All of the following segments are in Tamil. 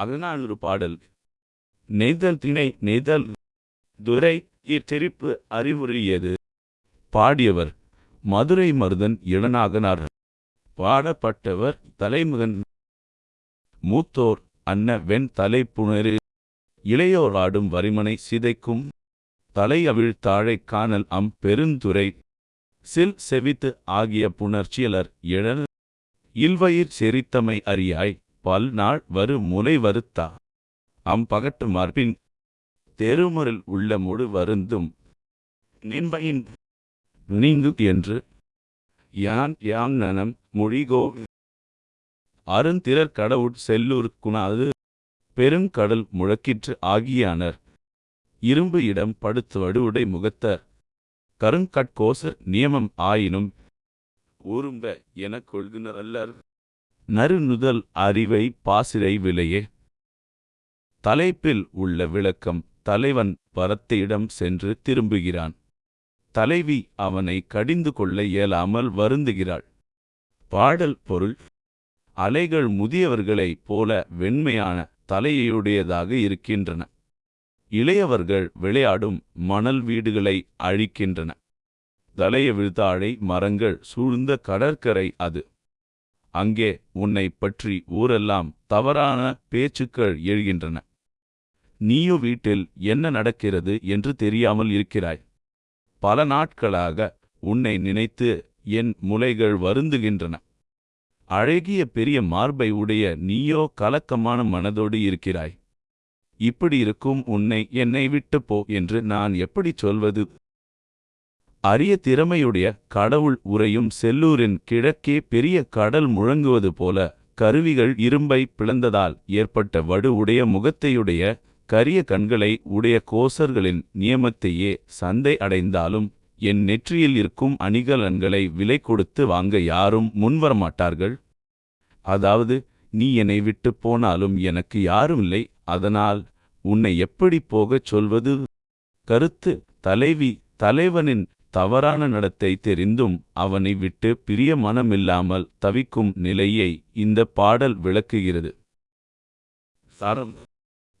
அகநானூறு பாடல். நெய்தல் திணை நெய்தல் துரை இத்தெரிப்பு அறிவுரியது பாடியவர் மதுரை மருதன் இளநாகனார். பாடப்பட்டவர் தலைமுகன் மூத்தோர் அன்ன வெண் தலை புணரு. இளையோர் ஆடும் வரிமனை சிதைக்கும். தலை அவிழ் காணல் அம் பெருந்துரை சில் செவித்து ஆகிய புணர்ச்சியலர் எழல் இல்வயிர் செரித்தமை அறியாய். பல் நாள் வரு முலை வருத்தா. அம் பகட்டு மார்பின் தெருமுறில் உள்ள முழு வருந்தும் நின்பையின் நீங்கு என்று யான் யான் நனம் மொழிகோ. அருந்திரர் கடவுட் செல்லூர் குணாது பெருங்கடல் முழக்கிற்று ஆகியானர். இரும்பு இடம் படுத்து வடுவுடை முகத்தர் கருங்கட்கோசர் நியமம் ஆயினும் ஊரும்ப எனக் கொள்கினர் அல்லர் நறுநுதல் அறிவை பாசிரை விலையே. தலைப்பில் உள்ள விளக்கம் தலைவன் பரத்தையிடம் சென்று திரும்புகிறான். தலைவி அவனை கடிந்து கொள்ள இயலாமல் வருந்துகிறாள். பாடல் பொருள் அலைகள் முதியவர்களைப் போல வெண்மையான தலையுடையதாக இருக்கின்றன. இளையவர்கள் விளையாடும் மணல் வீடுகளை அழிக்கின்றன. தலைய விழுதாழை மரங்கள் சூழ்ந்த கடற்கரை அது. அங்கே உன்னை பற்றி ஊரெல்லாம் தவறான பேச்சுக்கள் எழுகின்றன. நீயோ வீட்டில் என்ன நடக்கிறது என்று தெரியாமல் இருக்கிறாய். பல நாட்களாக உன்னை நினைத்து என் முலைகள் வருந்துகின்றன. அழகிய பெரிய மார்பை உடைய நீயோ கலக்கமான மனதோடு இருக்கிறாய். இப்படி இருக்கும் உன்னை என்னை விட்டு போ என்று நான் எப்படிச் சொல்வது? அரிய திறமையுடைய கடவுள் உறையும் செல்லூரின் கிழக்கே பெரிய கடல் முழங்குவது போல கருவிகள் இரும்பை பிளந்ததால் ஏற்பட்ட வடு உடைய முகத்தையுடைய கரிய கண்களை உடைய கோசர்களின் நியமத்தையே சந்தை அடைந்தாலும் என் நெற்றியில் இருக்கும் அணிகலன்களை விலை கொடுத்து வாங்க யாரும் முன்வரமாட்டார்கள்? அதாவது நீ என்னை விட்டு போனாலும் எனக்கு யாரும் இல்லை அதனால் உன்னை எப்படி போகச் சொல்வது? கருத்து தலைவி தலைவனின் தவறான நடத்தை தெரிந்தும் அவனை விட்டு பிரிய மனமில்லாமல் தவிக்கும் நிலையை இந்த பாடல் விளக்குகிறது. சாரம்.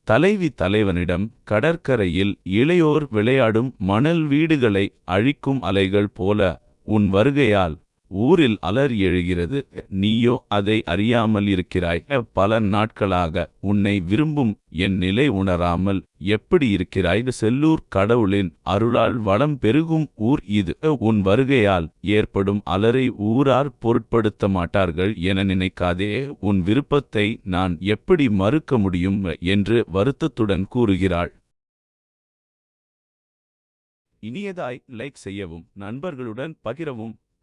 தலைவி தலைவனிடம் கடற்கரையில் இளையோர் விளையாடும் மணல் வீடுகளை அழிக்கும் அலைகள் போல உன் வருகையால் ஊரில் அலர் எழுகிறது. நீயோ அதை அறியாமல் இருக்கிறாய். பல நாட்களாக உன்னை விரும்பும் என் நிலை உணராமல் எப்படி இருக்கிறாய்? செல்லூர் கடவுளின் அருளால் வளம் பெருகும் ஊர் இது. உன் வருகையால் ஏற்படும் அலரை ஊரார் பொருட்படுத்த மாட்டார்கள் என நினைக்காதே. உன் விருப்பத்தை நான் எப்படி மறுக்க முடியும் என்று வருத்தத்துடன் கூறுகிறாள். இனியதாய் லைக் செய்யவும் நண்பர்களுடன் பகிரவும்